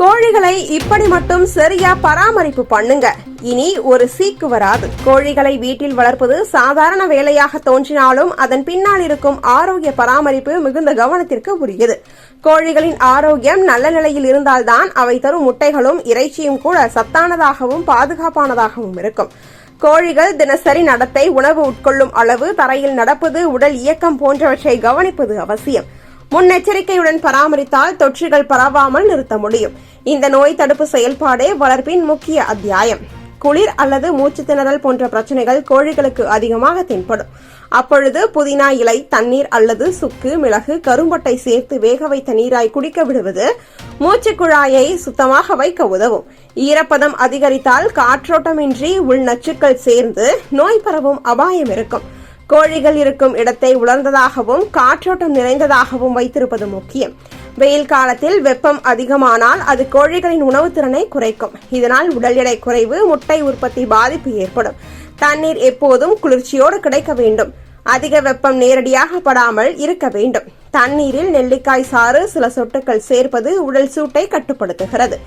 கோழிகளை இப்படி மட்டும் சரியா பராமரிப்பு பண்ணுங்க. இனி ஒரு சீக்கு வராது. கோழிகளை வீட்டில் வளர்ப்பது சாதாரண வேலையாக தோன்றினாலும் அதன் பின்னால் இருக்கும் ஆரோக்கிய பராமரிப்பு மிகுந்த கவனத்திற்கு உரியது. கோழிகளின் ஆரோக்கியம் நல்ல நிலையில் இருந்தால்தான் அவை தரும் முட்டைகளும் இறைச்சியும் கூட சத்தானதாகவும் பாதுகாப்பானதாகவும் இருக்கும். கோழிகள் தினசரி நடத்தை உணவு உட்கொள்ளும் அளவு தரையில் நடப்பது உடல் இயக்கம் போன்றவற்றை கவனிப்பது அவசியம். முன்னெச்சரிக்கையுடன் பராமரித்தால் தொற்றுகள் பரவாமல் நிறுத்த முடியும். இந்த நோய் தடுப்பு செயல்பாடே வளர்ப்பின் முக்கிய அத்தியாயம். குளிர் அல்லது மூச்சு திணறல் போன்ற பிரச்சனைகள் கோழிகளுக்கு அதிகமாக தென்படும். அப்பொழுது புதினா இலை தண்ணீர் அல்லது சுக்கு மிளகு கரும்பட்டை சேர்த்து வேக வைத்த நீராய் குடிக்க விடுவது மூச்சு குழாயை சுத்தமாக வைக்க உதவும். ஈரப்பதம் அதிகரித்தால் காற்றோட்டமின்றி உள் நச்சுக்கள் சேர்ந்து நோய் பரவும் அபாயம் இருக்கும். கோழிகள் இருக்கும் இடத்தை உலர்ந்ததாகவும் காற்றோட்டம் நிறைந்ததாகவும் வைத்திருப்பது முக்கியம். வெயில் காலத்தில் வெப்பம் அதிகமானால் அது கோழிகளின் உணவு திறனை குறைக்கும். இதனால் உடல் எடை குறைவு முட்டை உற்பத்தி பாதிப்பு ஏற்படும். தண்ணீர் எப்போதும் குளிர்ச்சியோடு கிடைக்க வேண்டும். அதிக வெப்பம் நேரடியாக படாமல் இருக்க வேண்டும். தண்ணீரில் நெல்லிக்காய் சாறு சில சொட்டுக்கள் சேர்ப்பது உடல் சூட்டை கட்டுப்படுத்துகிறது.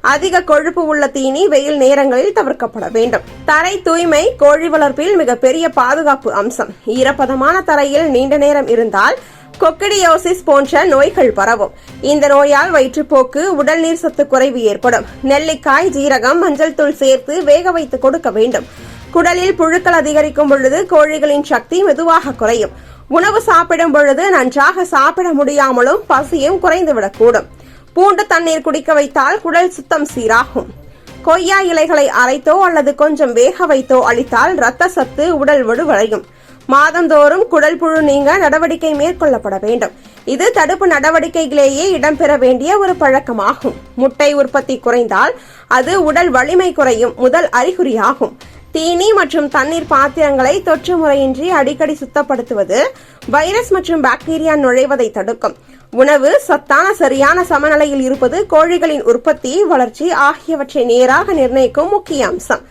அதிக கொழுப்பு உள்ள தீனி வெயில் நேரங்களில் தவிர்க்கப்பட வேண்டும். தரை தூய்மை கோழி வளர்ப்பில் மிகப்பெரிய பாதுகாப்பு அம்சம். ஈரப்பதமான தரையில் நீண்ட நேரம் இருந்தால் கொக்கிடியோசிஸ் போன்ற நோய்கள் பரவும். இந்த நோயால் வயிற்றுப்போக்கு உடல் நீர் சத்து குறைவு ஏற்படும். நெல்லிக்காய் ஜீரகம் மஞ்சள் தூள் சேர்த்து வேக வைத்து கொடுக்க வேண்டும். குடலில் புழுக்கள் அதிகரிக்கும் பொழுது கோழிகளின் சக்தி மெதுவாக குறையும். உணவு சாப்பிடும் பொழுது நன்றாக சாப்பிட முடியாமலும் பசியும் குறைந்துவிடக்கூடும். பூண்டு தண்ணீர் குடிக்க வைத்தால் குடல் சுத்தம் சீராகும். கொய்யா இலைகளை அரைத்தோ அல்லது கொஞ்சம் வேக வைத்தோ அளித்தால் இரத்த சத்து உடல் வலுவடையும் மாதந்தோறும் குடல் புழு நீங்க நடவடிக்கை மேற்கொள்ளப்பட வேண்டும். இது தடுப்பு நடவடிக்கைகளிலேயே இடம்பெற வேண்டிய ஒரு பழக்கமாகும். முட்டை உற்பத்தி குறைந்தால் அது உடல் வலிமை குறையும் முதல் அறிகுறியாகும். தீனி மற்றும் தண்ணீர் பாத்திரங்களை தொற்று முறையின்றி அடிக்கடி சுத்தப்படுத்துவது வைரஸ் மற்றும் பாக்டீரியா நுழைவதை தடுக்கும். உணவு சத்தான சரியான சமநிலையில் இருப்பது கோழிகளின் உற்பத்தி வளர்ச்சி ஆகியவற்றை நேராக நிர்ணயிக்கும் முக்கிய அம்சம்.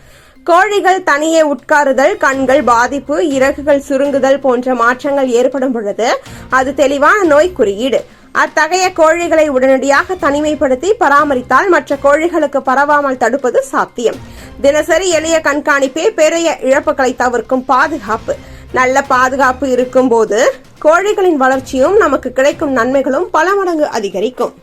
கோழிகள் தனியே உட்காருதல் கண்கள் பாதிப்பு இறகுகள் சுருங்குதல் போன்ற மாற்றங்கள் ஏற்படும் பொழுது அது தெளிவான நோய் குறியீடு. அத்தகைய கோழிகளை உடனடியாக தனிமைப்படுத்தி பராமரித்தால் மற்ற கோழிகளுக்கு பரவாமல் தடுப்பது சாத்தியம். தினசரி எளிய கண்காணிப்பே பெரிய இழப்புகளை தவிர்க்கும் பாதுகாப்பு. நல்ல பாதுகாப்பு இருக்கும்போது கோழிகளின் வளர்ச்சியும் நமக்கு கிடைக்கும் நன்மைகளும் பல மடங்கு அதிகரிக்கும்.